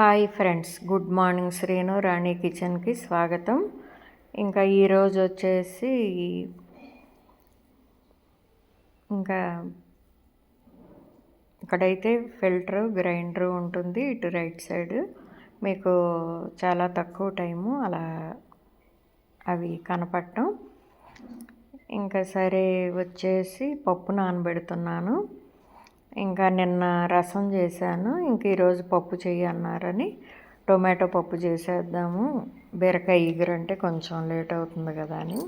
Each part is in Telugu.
Hi friends good morning Srinu Rani కిచెన్కి స్వాగతం. ఇంకా ఈరోజు వచ్చేసి ఇంకా ఇక్కడైతే ఫిల్టర్ గ్రైండర్ ఉంటుంది ఇటు రైట్ సైడ్. మీకు చాలా తక్కువ టైము అలా అవి కనపడటం. ఇంకా సరే వచ్చేసి పప్పు నానబెడుతున్నాను. ఇంకా నిన్న రసం చేశాను. ఇంక ఈరోజు పప్పు చెయ్యి అన్నారని. టొమాటో పప్పు చేసేద్దాము. బీరకాయ ఈగరంటే కొంచెం లేట్ అవుతుంది కదా అని.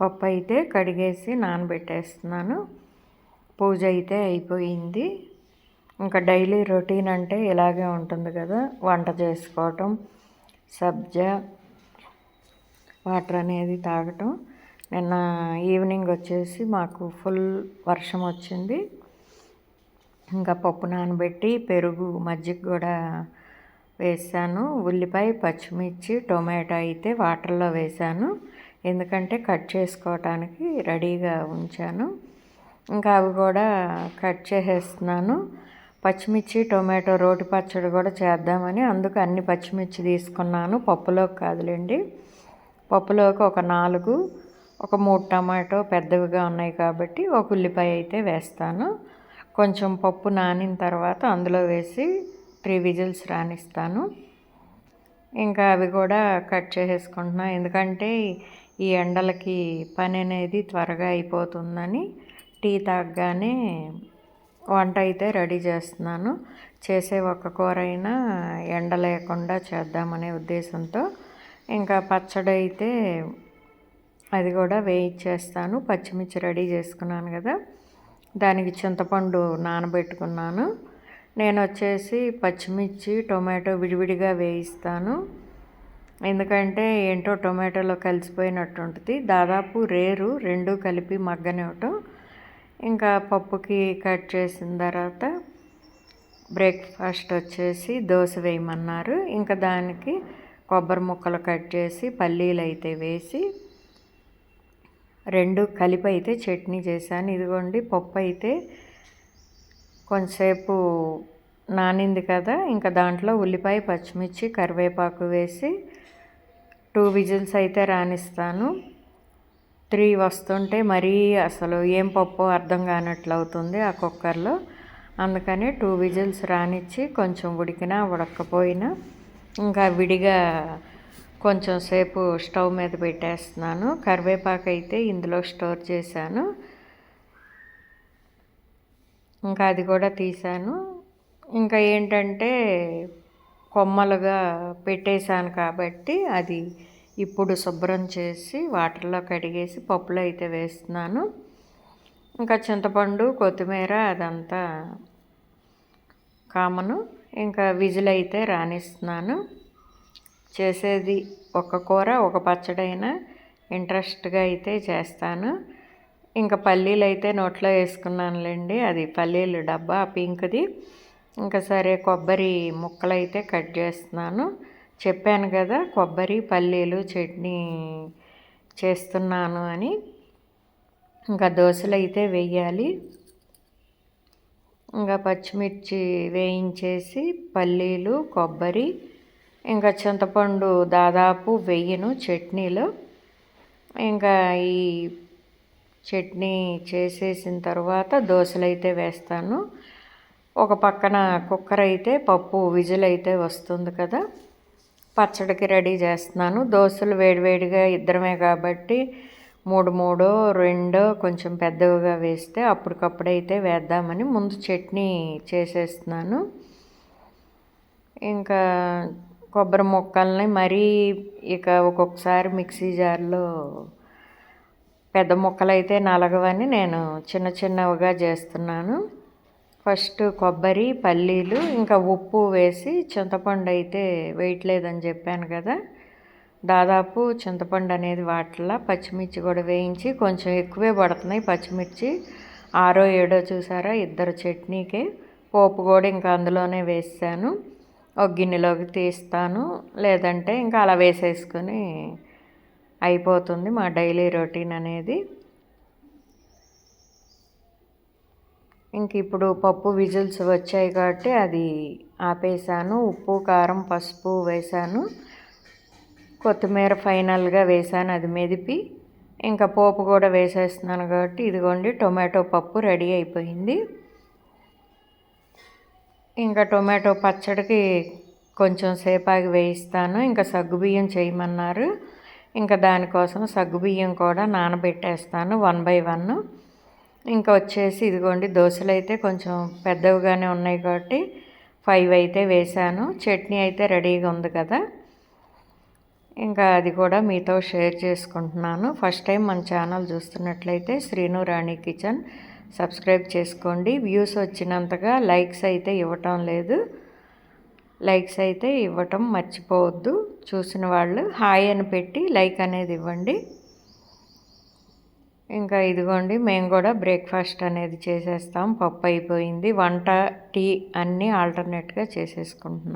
పప్పు అయితే కడిగేసి నానబెట్టేస్తున్నాను. పూజ అయితే అయిపోయింది. ఇంకా డైలీ రొటీన్ అంటే ఇలాగే ఉంటుంది కదా. వంట చేసుకోవటం సబ్జా వాటర్ అనేది తాగటం. నిన్న ఈవినింగ్ వచ్చేసి మాకు ఫుల్ వర్షం వచ్చింది. ఇంకా పప్పు నానబెట్టి పెరుగు మజ్జిగ కూడా వేసాను. ఉల్లిపాయ పచ్చిమిర్చి టొమాటో అయితే వాటర్లో వేసాను. ఎందుకంటే కట్ చేసుకోవటానికి రెడీగా ఉంచాను. ఇంకా అవి కూడా కట్ చేసేస్తున్నాను. పచ్చిమిర్చి టొమాటో రోటి పచ్చడి కూడా చేద్దామని అందుకు అన్ని పచ్చిమిర్చి తీసుకున్నాను. పప్పులోకి కాదులేండి. పప్పులోకి ఒక నాలుగు ఒక మూడు టమాటో పెద్దవిగా ఉన్నాయి కాబట్టి ఒక ఉల్లిపాయ అయితే వేస్తాను. కొంచెం పప్పు నానిన తర్వాత అందులో వేసి త్రీ విజిల్స్ రానిస్తాను. ఇంకా అవి కూడా కట్ చేసేసుకుంటున్నా. ఎందుకంటే ఈ ఎండలకి పని అనేది త్వరగా అయిపోతుందని టీ తాగగానే వంట అయితే రెడీ చేస్తున్నాను. చేసే ఒక కూర అయినా ఎండ లేకుండా చేద్దామనే ఉద్దేశంతో. ఇంకా పచ్చడి అయితే అది కూడా వేయించేస్తాను. పచ్చిమిర్చి రెడీ చేసుకున్నాను కదా. దానికి చింతపండు నానబెట్టుకున్నాను. నేను వచ్చేసి పచ్చిమిర్చి టొమాటో విడివిడిగా వేయిస్తాను. ఎందుకంటే ఏంటో టొమాటోలో కలిసిపోయినట్టు ఉంటుంది. దాదాపు రేరు రెండు కలిపి మగ్గనివ్వటం. ఇంకా పప్పుకి కట్ చేసిన తర్వాత బ్రేక్ఫాస్ట్ వచ్చేసి దోశ వేయమన్నారు. ఇంకా దానికి కొబ్బరి ముక్కలు కట్ చేసి పల్లీలు అయితే వేసి రెండు కలిపి అయితే చట్నీ చేశాను. ఇదిగోండి పప్పు అయితే కొంతసేపు నానింది కదా ఇంకా దాంట్లో ఉల్లిపాయ పచ్చిమిర్చి కరివేపాకు వేసి టూ విజిల్స్ అయితే రానిస్తాను. త్రీ వస్తుంటే మరీ అసలు ఏం పప్పు అర్థం కానట్లు అవుతుంది ఆ కుక్కర్లో. అందుకని టూ విజిల్స్ రానిచ్చి కొంచెం ఉడికినా ఉడకపోయినా ఇంకా విడిగా కొంచెం సేపు స్టవ్ మీద పెట్టేస్తున్నాను. కరివేపాకు అయితే ఇందులో స్టోర్ చేశాను. ఇంకా అది కూడా తీసాను ఇంకా ఏంటంటే కొమ్మలుగా పెట్టేశాను కాబట్టి అది ఇప్పుడు శుభ్రం చేసి వాటర్లో కడిగేసి పప్పులో అయితే వేస్తున్నాను. ఇంకా చింతపండు కొత్తిమీర అదంతా కామను. ఇంకా విజిల్ అయితే రాణిస్తున్నాను చేసేది ఒక కూర ఒక పచ్చడైనా ఇంట్రెస్ట్గా అయితే చేస్తాను. ఇంకా పల్లీలు అయితే నోట్లో వేసుకున్నానులేండి అది పల్లీలు డబ్బా పింక్ది. ఇంకా సరే కొబ్బరి ముక్కలు అయితే కట్ చేస్తున్నాను. చెప్పాను కదా కొబ్బరి పల్లీలు చట్నీ చేస్తున్నాను అని. ఇంకా దోశలు అయితే వేయాలి. ఇంకా పచ్చిమిర్చి వేయించేసి పల్లీలు కొబ్బరి ఇంకా చింతపండు దాదాపు వెయ్యను చట్నీలో. ఇంకా ఈ చట్నీ చేసేసిన తర్వాత దోశలు అయితే వేస్తాను. ఒక పక్కన కుక్కర్ అయితే పప్పు విజిల్ అయితే వస్తుంది కదా. పచ్చడికి రెడీ చేస్తున్నాను. దోశలు వేడివేడిగా ఇద్దరమే కాబట్టి మూడు మూడో రెండో కొంచెం పెద్దవిగా వేస్తే అప్పటికప్పుడైతే వేద్దామని ముందు చట్నీ చేసేస్తున్నాను. ఇంకా కొబ్బరి ముక్కల్ని మరీ ఇక ఒక్కొక్కసారి మిక్సీ జార్లో పెద్ద ముక్కలు అయితే నలగవని నేను చిన్న చిన్నవిగా చేస్తున్నాను. ఫస్ట్ కొబ్బరి పల్లీలు ఇంకా ఉప్పు వేసి చింతపండు అయితే వేయట్లేదని చెప్పాను కదా. దాదాపు చింతపండు అనేది వాటిలా పచ్చిమిర్చి కూడా వేయించి కొంచెం ఎక్కువే పడుతున్నాయి పచ్చిమిర్చి. ఆరో ఏడో చూసారా? ఇద్దరు చట్నీకే పోపు కూడా ఇంకా అందులోనే వేసాను ఒక గిన్నెలోకి తీస్తాను. లేదంటే ఇంకా అలా వేసేసుకొని అయిపోతుంది మా డైలీ రొటీన్ అనేది. ఇంక ఇప్పుడు పప్పు విజిల్స్ వచ్చాయి కాబట్టి అది ఆపేసాను. ఉప్పు కారం పసుపు వేసాను. కొత్తిమీర ఫైనల్గా వేసాను అది మెదిపి. ఇంకా పోపు కూడా వేసేస్తున్నాను కాబట్టి ఇదిగోండి టొమాటో పప్పు రెడీ అయిపోయింది. ఇంకా టొమాటో పచ్చడికి కొంచెం సేపాగి వేయిస్తాను. ఇంకా సగ్గుబియ్యం చేయమన్నారు. ఇంకా దానికోసం సగ్గుబియ్యం కూడా నానబెట్టేస్తాను వన్ బై వన్. ఇంకా వచ్చేసి ఇదిగోండి దోశలు అయితే కొంచెం పెద్దవిగానే ఉన్నాయి కాబట్టి ఫైవ్ అయితే వేశాను. చట్నీ అయితే రెడీగా ఉంది కదా. ఇంకా అది కూడా మీతో షేర్ చేసుకుంటున్నాను. ఫస్ట్ టైం మన ఛానల్ చూస్తున్నట్లయితే శ్రీను రాణి కిచెన్. సబ్స్క్రైబ్ చేసుకోండి. వ్యూస్ వచ్చినంతగా లైక్స్ అయితే ఇవ్వటం లేదు. లైక్స్ అయితే ఇవ్వటం మర్చిపోవద్దు. చూసిన వాళ్ళు హాయ్ అని పెట్టి లైక్ అనేది ఇవ్వండి. ఇంకా ఇదిగోండి మేము కూడా బ్రేక్ఫాస్ట్ అనేది చేసేస్తాం. పప్పు అయిపోయింది. వంట టీ అన్నీ ఆల్టర్నేట్గా చేసేసుకుంటున్నాం.